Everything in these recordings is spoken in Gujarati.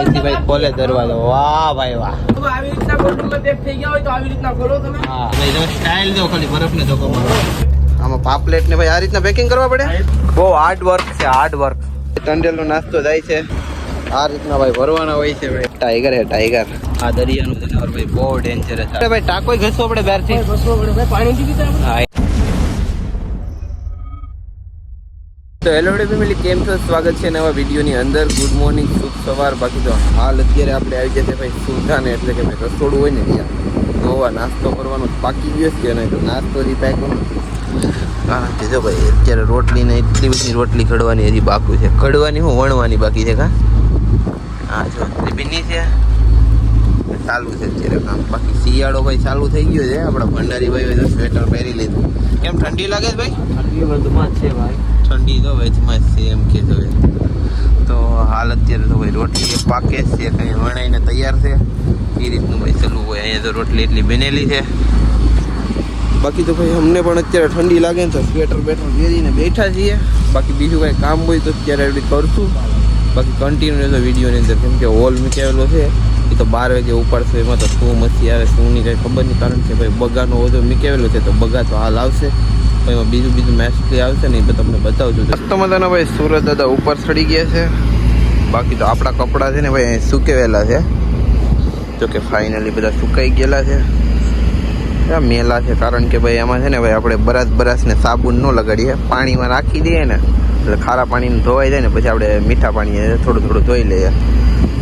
અહીંથી ભાઈ ખોલે દરવાજો. વાહ ભાઈ વાહ. આવી રીતના કોલ્ડ્રિંકમાં પેક થઈ ગયા હોય તો આવી રીતના ખોલો તમે. હા ભાઈ તમે સ્ટાઇલ દો ખાલી બરફને ધોકો મારો આમાં પાપલેટ ને ભાઈ આ રીતના પેકિંગ કરવા પડે? બહુ હાર્ડ વર્ક છે હાર્ડ વર્ક ટંડેલનો નાસ્તો જાય છે. આ રીતના ભાઈ ભરવાના હોય છે ભાઈ. ટાઈગર હે ટાઈગર આ દરિયાનું જનાવર ભાઈ બહુ ડેન્જરસ છે ભાઈ ટાકોય ઘસવો પડે બહારથી. બસો ભાઈ પાણી પી લીધા હા તો હેલો ફેમિલી કેમ છો? સ્વાગત છે નવા વિડીયોની અંદર. ગુડ મોર્નિંગ શુભ સવાર. બાકી તો હાલ અત્યારે આપણે આવી જશે ભાઈ સુધાને એટલે કે ભાઈ રસોડું હોય ને ત્યાં. નવા નાસ્તો કરવાનો બાકી ગયો છે અને તો નાસ્તો હજી પેક કારણ કે જો ભાઈ અત્યારે રોટલી ને એટલી બધી રોટલી ઘડવાની હજી બાકી છે. ઘડવાની હું વણવાની બાકી છે કા? હા જો બિની છે. ચાલુ છે અત્યારે કામ. બાકી શિયાળો ભાઈ ચાલુ થઈ ગયો છે. આપણા ભંડારી ભાઈ તો સ્વેટર પહેરી લીધું. કેમ ઠંડી લાગે છે ભાઈ? ઠંડી વધુમાં છે ભાઈ. ઠંડી તો વેચમાં છે એમ કે તો તો હાલ અત્યારે તો ભાઈ રોટલી પાકે છે, કંઈ વણાઈને તૈયાર છે. એ રીતનું ભાઈ ચલવું હોય. અહીંયા તો રોટલી એટલી બનેલી છે. બાકી તો ભાઈ અમને પણ અત્યારે ઠંડી લાગે ને તો સ્વેટર બેટર પહેરીને બેઠા છીએ. બાકી બીજું કાંઈ કામ હોય તો અત્યારે એવડી કરશું. બાકી કન્ટિન્યુ તો વિડીયોની અંદર કેમ કે હોલ મૂકેલો છે. એ તો બાર વાગે ઉપાડશે, એમાં તો શું મસ્તી આવે, શું નહીં, કંઈ ખબર નહીં. કારણ કે ભાઈ બગાનો વધુ મૂકેલો છે, તો બગા તો હાલ આવશે. એમાં બીજું બીજું મેચલી આવશે ને એ તો તમને બતાવજો. મસ્ત મજાના ભાઈ સુરત દાદા ઉપર ચડી ગયા છે. બાકી તો આપણા કપડાં છે ને ભાઈ અહીં સુકેવેલા છે. જો કે ફાઇનલી બધા સુકાઈ ગયેલા છે. આ મેલા છે કારણ કે ભાઈ એમાં છે ને ભાઈ આપણે બરાસ બરાસને સાબુ સાબુન ન લગાડીએ. પાણીમાં રાખી દઈએ ને એટલે ખારા પાણીને ધોવાઈ જાય ને પછી આપણે મીઠા પાણી થોડું થોડું ધોઈ લઈએ.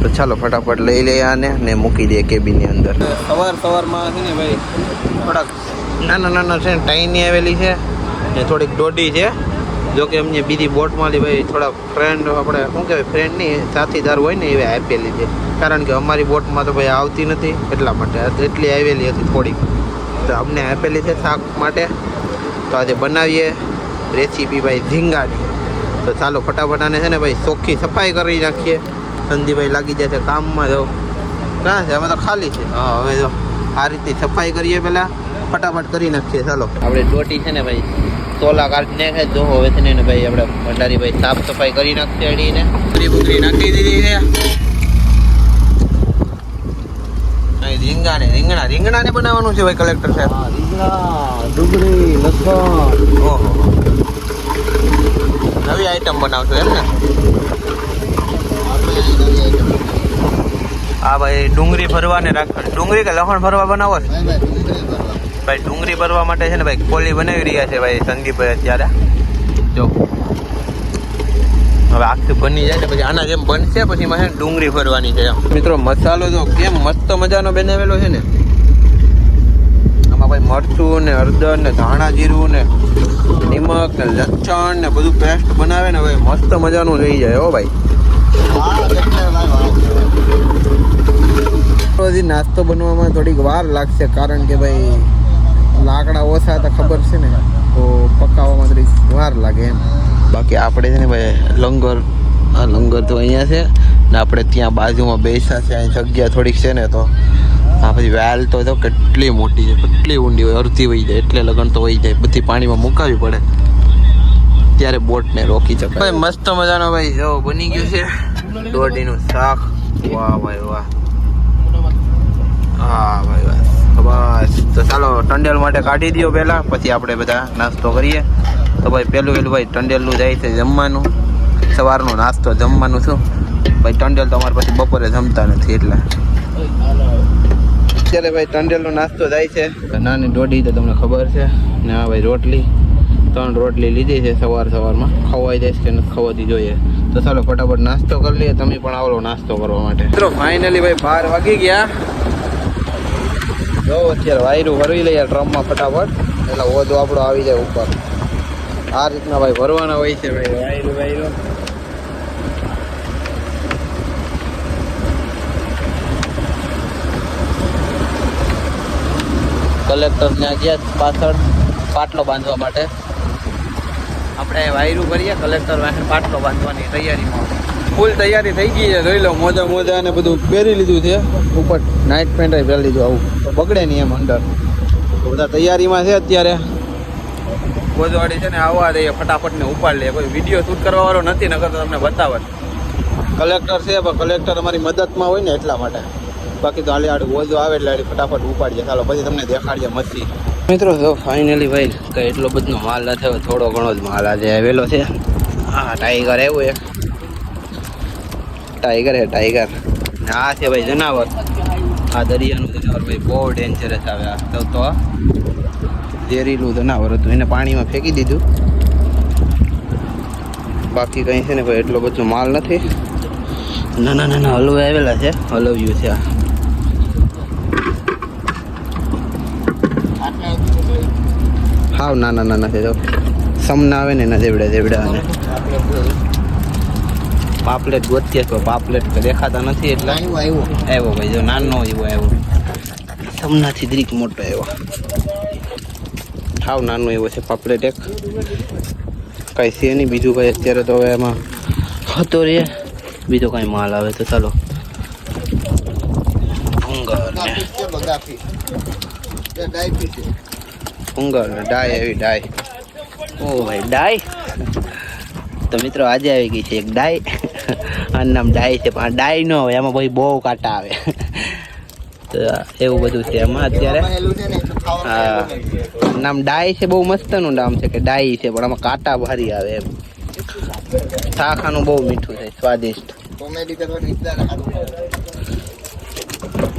તો ચાલો ફટાફટ લઈ લઈએ આને ને મૂકી દઈએ કેબિનની અંદર. સવાર સવારમાં છે ને ભાઈ થોડાક નાના નાના છે ને ટાઈની આવેલી છે. ને થોડીક દોડી છે. જો કે અમને બીજી બોટમાંથી ભાઈ થોડા ફ્રેન્ડ આપણે શું કહેવાય ફ્રેન્ડની સાથીદાર હોય ને એવી આપેલી છે. કારણ કે અમારી બોટમાં તો ભાઈ આવતી નથી, એટલા માટે એટલી આવેલી હતી થોડીક. તો અમને આપેલી છે શાક માટે. તો આજે બનાવીએ રેસીપી ભાઈ ઝીંગાની. તો ચાલો ફટાફટ આને છે ને ભાઈ ચોખ્ખી સફાઈ કરી નાખીએ. સંધીભાઈ લાગી જાય છે કામમાં, જો. ક્યાં છે? અમે તો ખાલી છે. હા, હવે જો આ રીતે સફાઈ કરીએ પહેલાં. ફટાફટ કરી નાખીએ ચાલો. આપણે ડોટી છે ને ભાઈ તોલા ને નાખે જો હવે છે ને ભાઈ આપણે ભંડારી ભાઈ સાફ સફાઈ કરી નાખશે અડીને. પૂરી બુકરી નાખી દીધી છે. રીંગણા ને રીંગણા રીંગણા ને બનાવવાનું છે ભાઈ કલેક્ટર સાહેબ. રીંગણા ડુંગળી લસણ. ઓહો. નવી આઈટમ બનાવશો એમ ને? હા ભાઈ ડુંગળી ભરવા ને રાખવાની ડુંગળી કે લસણ ભરવા બનાવો છે? ભાઈ ડુંગળી ભરવા માટે છે ને ભાઈ કોલી બનાવી રહ્યા છે ભાઈ સંદીપભાઈ અત્યારે. જો. હવે આખી બની જાય ને પછી આના જેમ બનશે, પછી ને ડુંગળી ભરવાની છે મિત્રો મસાલો જો કેમ મસ્ત મજાનો બનાવેલો છે ને? આમાં ભાઈ મરચું ને હળદર ને ધાણા જીરું ને નિમક ને લસણ ને બધું પેસ્ટ બનાવે ને ભાઈ મસ્ત મજાનું થઈ જાય હો ભાઈ. નાસ્તો બનવામાં થોડીક વાર લાગશે કારણ કે ભાઈ લાકડા ઓછા હતા ખબર છે ને? તો પકાવવામાં થોડી વાર લાગે એમ. બાકી આપણે છે ને ભાઈ લંગર આ લંગર તો અહીંયા છે ને આપણે ત્યાં બાજુમાં બેસા છે અહીં જગ્યા થોડીક છે ને તો. આ પછી વેલ તો જો કેટલી મોટી છે કેટલી ઊંડી હોય અડધી વહી જાય એટલે લગન તો વહી જાય. બધી પાણીમાં મુકાવી પડે. ત્યારે બોટને રોકી શકાય. ભાઈ મસ્ત મજાનો ભાઈ જો બની ગયું છે. દોઢીનું શાક. વાહ ભાઈ વાહ. હા ભાઈ વાહ. બસ. તો ચાલો ટંડેલ માટે કાઢી દો પહેલા, પછી આપણે બધા નાસ્તો કરીએ. તો ભાઈ, પહેલું પહેલું ભાઈ, ટંડેલનું જાય છે જમવાનું. સવારનો નાસ્તો જમવાનું શું? ભાઈ, ટંડેલ તો અમારે પછી બપોરે જમતા નથી એટલે. અત્યારે ભાઈ, ટંડેલનો નાસ્તો જાય છે. નાની દોઢી તો તમને ખબર છે. ને હા ભાઈ રોટલી, ત્રણ રોટલી લીધી છે સવાર સવારમાં. ખવાઈ જાય કે ખવાતી જોઈએ. તો ચાલો ફટાફટ નાસ્તો કરી લઈએ. તમે પણ આવો નાસ્તો કરવા માટે. ફાઇનલી ભાઈ, બાર વાગી ગયા. જો, અત્યારે વાયરું ભરવી લઈએ ડ્રમમાં ફટાફટ. એટલે ઓધો આપણો આવી જાય ઉપર. આ રીતના ભાઈ ભરવાના હોય છે ભાઈ. વાયરું વાયરું. કલેક્ટર ત્યાં ગયા પાછળ, પાટલો બાંધવા માટે. આપણે વાયરું કરીએ, કલેક્ટર વાહન પાટલો બાંધવાની તૈયારીમાં. ફૂલ તૈયારી થઈ ગઈ છે, જોઈ લો, મોજા મોજા ને બધું પહેરી લીધું છે. ઉપર નાઇટ પેન્ટ પહેરી લીધું આવું. બગડે નહીં એમ અંદર. બધા તૈયારીમાં છે અત્યારે. ગોજવાડી છે ને આવવા દઈએ, ફટાફટ ને ઉપાડ લે કોઈ વીડિયો શૂટ કરવા વાળો નથી, નકર તો તમને બતાવત. કલેક્ટર છે, પણ કલેક્ટર અમારી મદદમાં હોય ને એટલા માટે. બાકી તો હાલી આડું ઓજો આવે એટલે આડી ફટાફટ ઉપાડીએ. ચાલો, પછી તમને દેખાડીએ મસ્તી મિત્રો તો ફાઇનલી ભાઈ, કઈ એટલો બધો માલ નથી થોડો ઘણો જ માલ આજે આવેલો છે. હા ટાઈગર એવું એક ટાઈગર હે ટાઈગર આ છે ભાઈ જનાવર. આ દરિયાનું જનાવર ભાઈ, બહુ ડેન્જરસ આવે આ. તો તો ઝેરીલું જનાવર હતું. એને પાણીમાં ફેંકી દીધું. બાકી કંઈ છે ને ભાઈ, એટલો બધો માલ નથી. નાના નાના હલવે આવેલા છે. હલવ્યું છે આ. હાવ નાના નાના છે, જો. સમના આવે ને એના જેવડા જેવડા અને. પાપલેટ ગોતીએ તો પાપલેટ દેખાતા નથી એટલે આવ્યો આવ્યો. ભાઈ જો નાનો એવો આવ્યો. સમનાથી દ્રીક મોટો આવ્યો. સાવ નાનો એવો છે પાપલેટ એક. કાંઈ છે નહીં બીજું ભાઈ અત્યારે તો હવે એમાં હતો રે. બીજો કાંઈ માલ આવે તો ચાલો. ભૂંગર ને ડાય એવી ડાય. ઓ ભાઈ ડાય? તો મિત્રો આજે આવી ગઈ છે એક ડાય. આનું નામ ડાય છે, પણ ડાય ન હોય એમાં ભાઈ બહુ કાંટા આવે. તો એવું બધું છે એમાં અત્યારે. હા. નામ ડાય છે, બહુ મસ્તનું નામ છે કે ડાય છે, પણ આમાં કાંટા ભારી આવે એમ. શાખાનું બહુ મીઠું છે, સ્વાદિષ્ટ.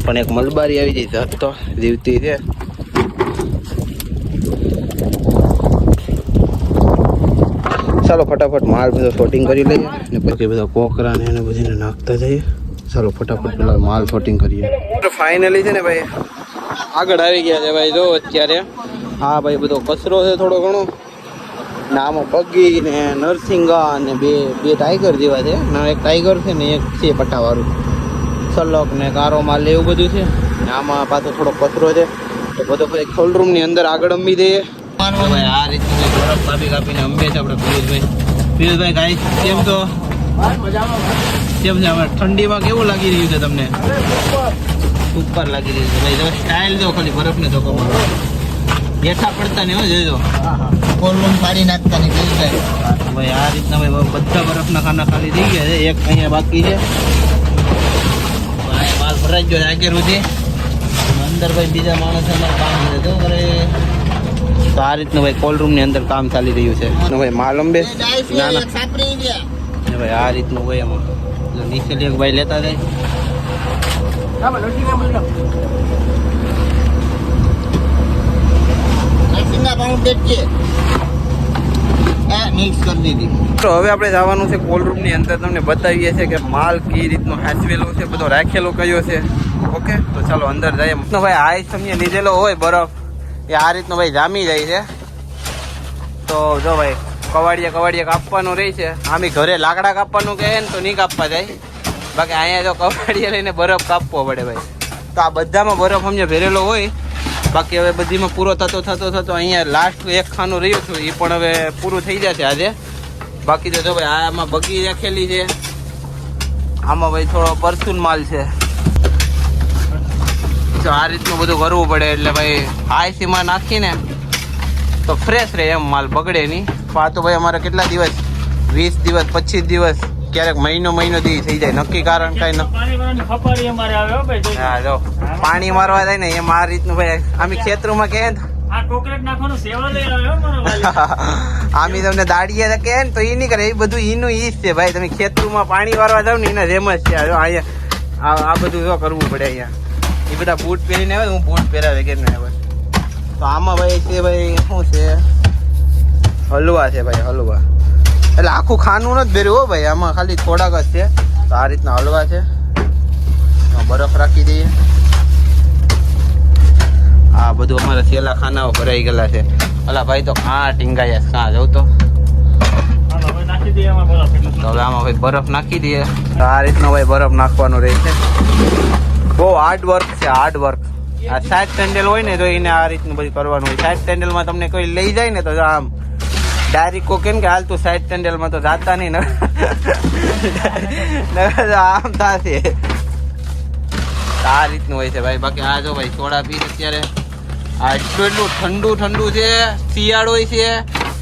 પણ એક મલબારી આવી જઈ તો જીવતી છે. ચાલો ફટાફટ માલ બધો શોટિંગ કરી લઈએ ને પછી બધા કોકરા ને એને બધીને નાખતા જઈએ. ચાલો ફટાફટ પેલા માલ શોટિંગ કરીએ. ફાઇનલી છે ને ભાઈ, આગળ આવી ગયા છે ભાઈ, જો અત્યારે. હા ભાઈ, બધો કચરો છે થોડો ઘણો. ને આમાં પગી ને નરસિંગા ને બે બે ટાઈગર જેવા છે. ના એક ટાઈગર છે ને એક છે પટ્ટાવાળું સલક ને કારો માલ એવું બધું છે. ને આમાં પાછો થોડો કચરો છે. તો બધો ભાઈ ખોલ અંદર આગળ અમી દઈએ. ભાઈ આ રીતનું કંઈક બરફ કાપી કાપીને અંબે છે આપણે પિયુષભાઈ પિયુષભાઈ ગાઈ કેમ તો કેમ છે? હવે ઠંડીમાં કેવું લાગી રહ્યું છે તમને? ઉપર લાગી રહ્યું છે. ભાઈ જો સ્ટાઇલ જો ખાલી બરફને ધોકો મારો બેઠા પડતા ને હો જોજો. ભાઈ આ રીતના ભાઈ બધા બરફના ખાના ખાલી થઈ ગયા છે. એક અહીંયા બાકી છે. અહીંયા માલ ભરાઈ ગયો છે આગળ સુધી. અંદર ભાઈ બીજા માણસ અંદર કામ કરે તો કરે. તો આ રીતનું ભાઈ કોલ રૂમની અંદર કામ ચાલી રહ્યું છે. ને ભાઈ માલ અંબે ના ના. ભાઈ આ રીતનું હોય એમાં એટલે નીચેથી એક ભાઈ લેતા જાય. તો હવે આપણે જવાનું છે કોલ્ડ રૂમની અંદર. તમને બતાવીએ છીએ કે માલ કઈ રીતનો હાચવેલો છે બધો રાખેલો કયો છે. ઓકે? તો ચાલો અંદર જઈએ. ભાઈ આઈસ તમને લીધેલો હોય બરફ. એ આ રીતનો ભાઈ જામી જાય છે. તો જો ભાઈ, કવાડિયા કવાડિયા કાપવાનું રહી છે. આમી ઘરે લાકડા કાપવાનું કહે ને તો નહીં કાપવા જાય. બાકી અહીંયા જો કવાડિયા લઈને બરફ કાપવો પડે ભાઈ. તો આ બધામાં બરફ અમને ભરેલો હોય. બાકી હવે બધીમાં પૂરો થતો થતો થતો અહીંયા લાસ્ટ એક ખાનું રહ્યું હતું. એ પણ હવે પૂરું થઈ જશે આજે. બાકી તો જો ભાઈ આમાં બગી રાખેલી છે. આમાં ભાઈ થોડો પરસુન માલ છે. તો આ રીતનું બધું કરવું પડે એટલે ભાઈ આઈસીમાં નાખીને તો ફ્રેશ રહે એમ માલ બગડે નહીં. પણ આ તો ભાઈ અમારે કેટલા દિવસ? વીસ દિવસ પચીસ દિવસ ક્યારેક મહિનો મહિનો દી થઈ જાય. નક્કી કારણ કઈ ન જો. પાણી મારવા જાય ને એમ આ રીતનું ભાઈ આમી ખેતરોમાં કહે આમી તમને દાડીએ કે ને તો એ નહીં કરે. એ બધું ઈનું ઈ જ છે ભાઈ. તમે ખેતરમાં પાણી વારવા જાવ ને એના રેમ જ છે. અહીંયા આ આ બધું જો કરવું પડે અહીંયા. એ બધા બૂટ પહેરીને આવે, હું બૂટ પહેર્યા કે ને આવે. તો આમાં ભાઈ છે ભાઈ, શું છે? હલવા છે ભાઈ, હલવા. એટલે આખું ખાનું નથી પહેર્યું હો ભાઈ, આમાં ખાલી થોડાક જ છે. તો આ રીતના હલવા છે. બરફ રાખી દઈએ. આ બધું અમારા છેલ્લા ખાનાઓ ભરાઈ ગયેલા છે. અલા ભાઈ તો કાં ટીંગાયા કાં જવું તો. તો હવે આમાં ભાઈ બરફ નાખી દઈએ. આ રીતનો ભાઈ બરફ નાખવાનો રહે છે. બહુ હાર્ડ વર્ક છે હાર્ડ વર્ક આ સાઈડ પેન્ડલ હોય ને તો એને આ રીતનું બધું કરવાનું હોય. સાઈડ પેન્ડલમાં તમને કોઈ લઈ જાય ને તો આમ ડાયરેક્ટ કો કેમ કે હાલ તું સાઈડ પેન્ડલમાં તો જાતા નહીં. આમ થશે. આ રીતનું હોય છે ભાઈ. બાકી આ જો ભાઈ સોડા પી અત્યારે. આ એટલું એટલું ઠંડુ ઠંડુ છે. શિયાળો છે.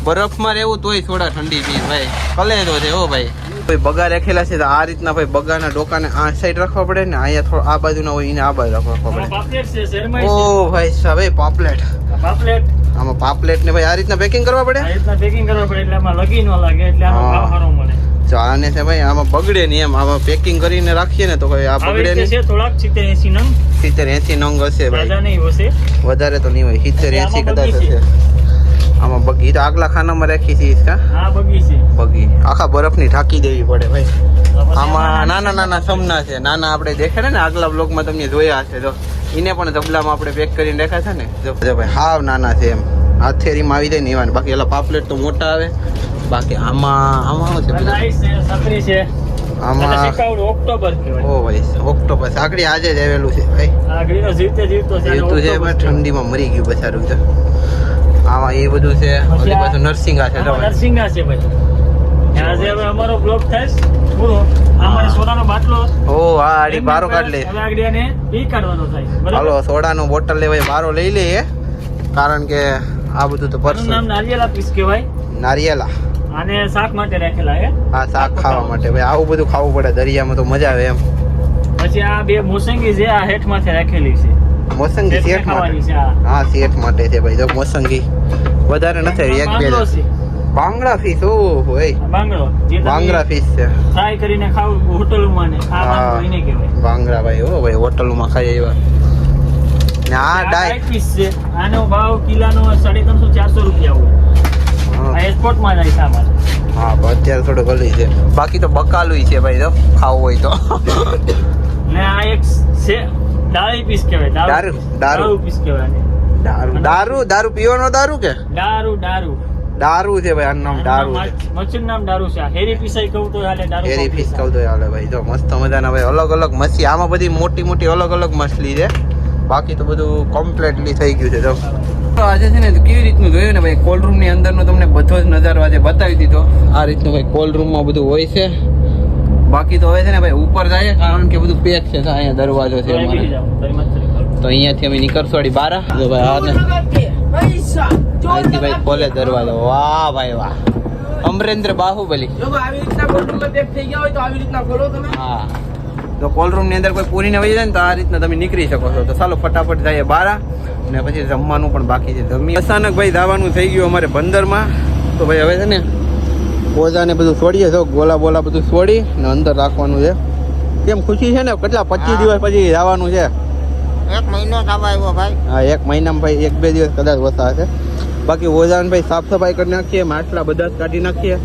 બરફમાં રહેવું તોય સોડા ઠંડી પી. ભાઈ કલેજો છે હો ભાઈ. ભાઈ બગા રાખેલા છે તો આ રીતના ભાઈ બગાના ડોકાને આ સાઈડ રાખવા પડે ને અહીંયા થોડો આ બાજુ ના હોય એને આ બાજુ રાખવા પડે. ઓ ભાઈ સાહેબ એ પાપલેટ. પાપલેટ. આમાં પાપલેટ ને ભાઈ આ રીતના પેકિંગ કરવા પડે? આ રીતના પેકિંગ કરવા પડે એટલે આમાં લગી ન લાગે એટલે આમાં સારો મળે. જો આને છે ભાઈ આમાં બગડે નહીં એમ આમાં પેકિંગ કરીને રાખીએ ને તો ભાઈ આ બગડે નહીં. છે થોડાક સિત્તેર એસી નંગ. સિત્તેર એસી નંગ હશે ભાઈ. વધારે નહીં હશે વધારે તો નહીં હોય સિત્તેર એસી કદાચ હશે. આમાં બગી. તો આગલા ખાનામાં રાખી છે ઈસકા? આ બગી છે. બગી. આખા બરફની ઢાંકી દેવી પડે ભાઈ. આમાં નાના નાના સમના છે. નાના આપણે દેખે ને આગલા બ્લોગમાં તમને જોયા હશે. તો એને પણ તબલામાં આપણે પેક કરીને રાખ્યા છે ને. જો ભાઈ હાવ નાના છે એમ. હાથેરીમાં આવી જાય ને એવા બાકી એલા પાપલેટ તો મોટા આવે. બાકી આમાં આમાં શું છે છે છે. આમાં ઓક્ટોબર ઓ ભાઈ આજે જ આવેલું છે ભાઈ. જીવતો છે છે. ઠંડીમાં મરી ગયું બચારું તો આમાં એ બધું છે. ઓલી પાછું નરસિંગા છે. નરસિંગા છે ભાઈ આજે હવે અમારો બ્લોક થાય પૂરો. અમારે સોડાનો બાટલો ઓ હા આડી બારો કાઢ લે. હવે આગળ પી કાઢવાનો થાય હાલો સોડાનો બોટલ લેવાય બારો લઈ લઈએ કારણ કે આ બધું તો પરસ નામ નારિયેલા પીસ કહેવાય. નારિયેલા. અને શાક માટે રાખેલા હે હા શાક ખાવા માટે. ભાઈ આવું બધું ખાવું પડે દરિયામાં તો મજા આવે એમ. પછી આ બે મોસંગી છે આ હેઠ માથે રાખેલી છે. મોસંગી શેઠ માટે. હા. શેઠ માટે છે ભાઈ જો મોસંગી. વધારે નથી એક બે બાંગડા ફીસ ઓ હોય બાંગડો. બાંગડા ફીસ છે. ફ્રાય કરીને ખાવ હોટલમાં ને આ. બાંગડો કહેવાય. બાંગડા ભાઈ ઓ ભાઈ હોટલમાં ખાઈ એવા ને આ ડાય ફીસ છે. આનો ભાવ કિલાનો સાડી ત્રણસો ચારસો રૂપિયા હોય. હા. આ એક્સપોર્ટમાં જાય છે હા અત્યારે થોડું ગલી છે. બાકી તો બકાલું છે ભાઈ જો ખાવું હોય તો. ને આ એક છે દાળી પીસ કહેવાય દારૂ, દારૂ. પીસ કહેવાય દારૂ દારૂ દારૂ પીવાનો દારૂ કે? દારૂ દારૂ. દારૂ છે ભાઈ આનું નામ દારૂ છે. મચ્છર નામ દારૂ છે. હેરી પીસાઈ કહું તો હાલે દારૂ હેરી પીસ કહું તો હાલે ભાઈ. જો મસ્ત મજાના ભાઈ અલગ અલગ મચ્છી આમાં બધી મોટી મોટી અલગ અલગ મછલી છે. બાકી તો બધું કમ્પ્લીટલી થઈ ગયું છે જો. આજે છે ને કેવી રીતનું જોયું ને ભાઈ? કોલ્ડ રૂમની અંદરનો તમને બધો જ નજારો આજે બતાવી દીધો. આ રીતનું ભાઈ કોલ્ડ રૂમમાં બધું હોય છે. બાકી તો હવે છે ને ભાઈ ઉપર જાય કારણ કે બધું પેક છે. અહીંયા દરવાજો છે તો અમારે. તો અહીંયાથી અમે નીકળશું અડી બારા. જો ભાઈ આને ભાઈ ખોલે દરવાજો. વાહ ભાઈ વાહ. અમરેન્દ્ર બાહુબલી. આવી રીતના કોલ્ડરૂમમાં પેક થઈ ગયા હોય તો આવી રીતના ખોલો તમે. હા. તો કોલ રૂમની અંદર કોઈ પૂરી ને વહી જાય ને તો આ રીતના તમે નીકળી શકો છો. તો ચાલો ફટાફટ જઈએ બારા. ને પછી જમવાનું પણ બાકી છે. જમી અચાનક ભાઈ દાવાનું થઈ ગયું અમારે બંદરમાં. તો ભાઈ હવે છે ને ઓઝા બધું છોડીએ છો ગોલા બોલા બધું છોડી ને અંદર રાખવાનું છે. કેમ ખુશી છે ને? કેટલા પચીસ દિવસ પછી જવાનું છે? એક મહિનો થવા આવ્યો ભાઈ. હા એક મહિનામાં ભાઈ એક બે દિવસ કદાચ વસા હશે. બાકી ઓઝાને ભાઈ સાફ સફાઈ કરી નાખીએ માટલા બધા જ કાઢી નાખીએ.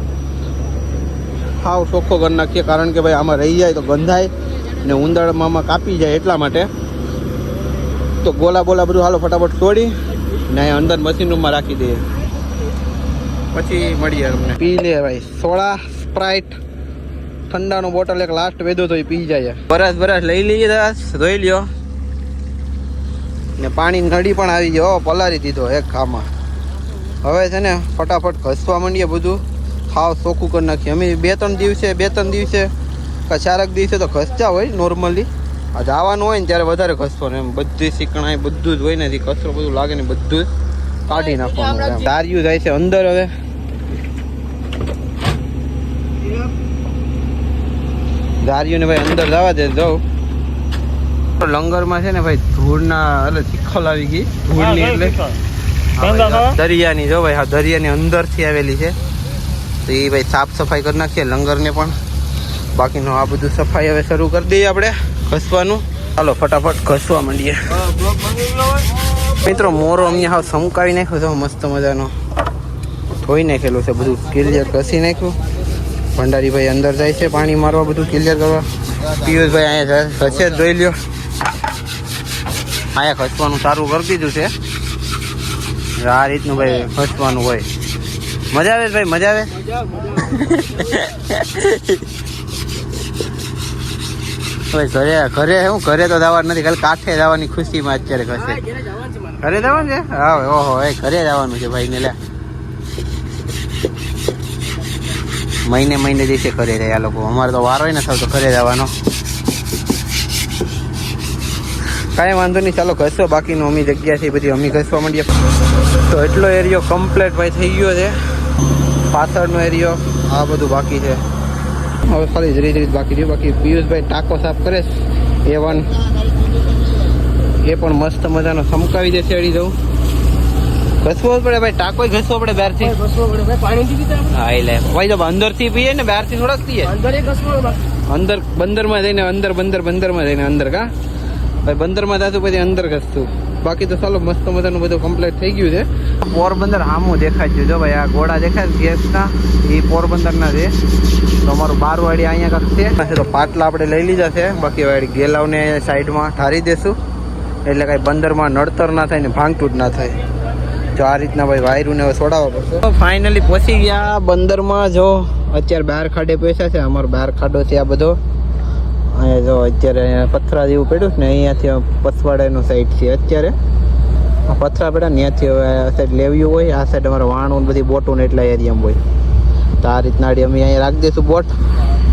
હાવ ચોખ્ખો કરી નાખીએ કારણ કે ભાઈ આમાં રહી જાય તો ગંધાય ને ઉંદરમાં કાપી જાય એટલા માટે. તો ગોલા બોલા બધું હાલો ફટાફટ છોડી ને અહીંયા અંદર મશીન રૂમમાં રાખી દઈએ. પછી મળીએ તમને. પી લે ભાઈ. સોડા સ્પ્રાઇટ ઠંડાનું બોટલ એક લાસ્ટ વેદો તો એ પી જાય. બરસ બરસ લઈ લઈએ દાસ ધોઈ લ્યો. ને પાણી નળી પણ આવી ગયો પલારી દીધો એક ખામાં. હવે છે ને ફટાફટ ઘસવા માંડીએ બધું. ખાવ ચોખ્ખું કરી નાખીએ. અમે બે ત્રણ દિવસે બે ત્રણ દિવસે કચારક દિવસે તો ઘસતા હોય નોર્મલી આ જવાનું હોય ને ત્યારે વધારે ઘસવાનું એમ બધી શીકણાય બધું જ હોય ને કચરો બધું લાગે ને બધું જ. કાઢી નાખવાનું. દારિયું જાય છે અંદર હવે. ધાર્યું ને ભાઈ અંદર જવા દે જાઉં લંગરમાં છે ને ભાઈ ધૂળના એટલે ચીખલ આવી ગઈ. ધૂળની ની એટલે? દરિયાની જો ભાઈ હા દરિયાની અંદરથી આવેલી છે. તો એ ભાઈ સાફ સફાઈ કરી નાખીએ લંગરને પણ. બાકીનું આ બધું સફાઈ હવે શરૂ કરી દઈએ આપણે ઘસવાનું. ચાલો ફટાફટ ઘસવા માંડીએ. મિત્રો મોરો અહીંયા હાવ સમકાવી નાખ્યો છે મસ્ત મજાનો. ધોઈ નાખેલું છે બધું ક્લિયર ઘસી નાખ્યું. ભંડારીભાઈ અંદર જાય છે પાણી મારવા બધું ક્લિયર કરવા. પિયુષભાઈ અહીંયા છે ઘસે જ જોઈ લ્યો. અહીંયા ખસવાનું સારું કરી દીધું છે. આ રીતનું ભાઈ ખસવાનું હોય. મજા આવે ભાઈ મજા આવે? ભાઈ ઘરે ઘરે હું ઘરે તો જવાનું નથી ખાલી કાંઠે જવાની ખુશીમાં અત્યારે ખસે ઘરે જવાનું છે? હા, ઓહો, એ ઘરે જવાનું છે ભાઈ ને લે. મહિને મહિને દિવસે ઘરે જાય આ લોકો. અમારે તો વારો ને થતો ઘરે જવાનો. કાંઈ વાંધો નહીં, ચાલો ઘસો, બાકીનું અમી જગ્યા છે બધી અમી ઘસવા માંડીએ. તો એટલો એરિયો કમ્પ્લીટ ભાઈ થઈ ગયો છે. પાછળનો એરિયો, આ બધું બાકી છે. હવે ખાલી ધીરે ધીરે બાકી રહ્યું. બાકી પિયુષભાઈ ટાંકો સાફ કરે. એ વન એ પણ મસ્ત મજાનો સમકાવી દેશે અડી જવું. ઘસવો જ પડે ભાઈ ટાકો ઘસવો પડે બહારથી. ઘસવો પડે. ભાઈ પાણી થી? હા એટલે ભાઈ તો અંદરથી પીએ ને બહારથી થોડાક પીએ. અંદર અંદર બંદરમાં અંદર બંદરમાં જઈને અંદર બંદર બંદરમાં જઈને અંદર કા? ભાઈ બંદરમાં જાતું પછી અંદર ઘસતું. બાકી તો ચાલો મસ્ત મજાનું બધું કમ્પ્લીટ થઈ ગયું છે. પોરબંદર આમું દેખાય છે. જો ભાઈ આ ઘોડા દેખાય છે ગેસના એ પોરબંદરના છે. તો અમારું બારવાડી અહીંયા કાંક છે. તો પાટલા આપણે લઈ લીધા છે. બાકી હવે ગેલાવને સાઈડમાં ઠારી દેશું. એટલે કાંઈ બંદરમાં નડતર ના થાય ને ભાંગતૂટ ના થાય. જો આ રીતના ભાઈ વાયરુને હવે છોડાવવા પડશે. ફાઇનલી પહોંચી ગયા બંદરમાં. જો, અત્યારે બહાર ખાડે પૈસા છે, અમારો બહાર ખાડો છે આ બધો. અહીંયા જો, અત્યારે પથરા જેવું પડ્યું ને, અહીંયાથી પથવાડાનું સાઈડ છે અત્યારે. પથરા પડ્યા ને, ત્યાંથી હવે આ સાઈડ લેવ્યું હોય. આ સાઈડ અમારે વાણું બધી બોટું ને એટલા એરિયામાં હોય. તો આ રીતના અમે અહીંયા રાખી દઈશું બોટ.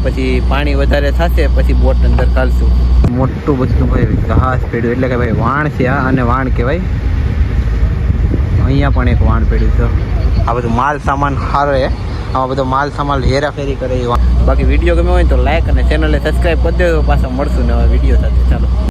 પછી પાણી વધારે થશે પછી બોટ અંદર ચાલશું. મોટું બધું ભાઈ ઘાસ પેડ્યું એટલે કે ભાઈ વાણ છે આ અને વાણ કહેવાય. અહીંયા પણ એક વાણ પેડ્યું છે. આ બધું માલ સામાન સારો હારે આમાં બધો માલ સામાન હેરાફેરી કરે બાકી વીડિયો ગમે હોય તો લાઈક અને ચેનલને સબસ્ક્રાઈબ કરી દેજો પાછા મળશું નવા વીડિયો સાથે. ચાલો.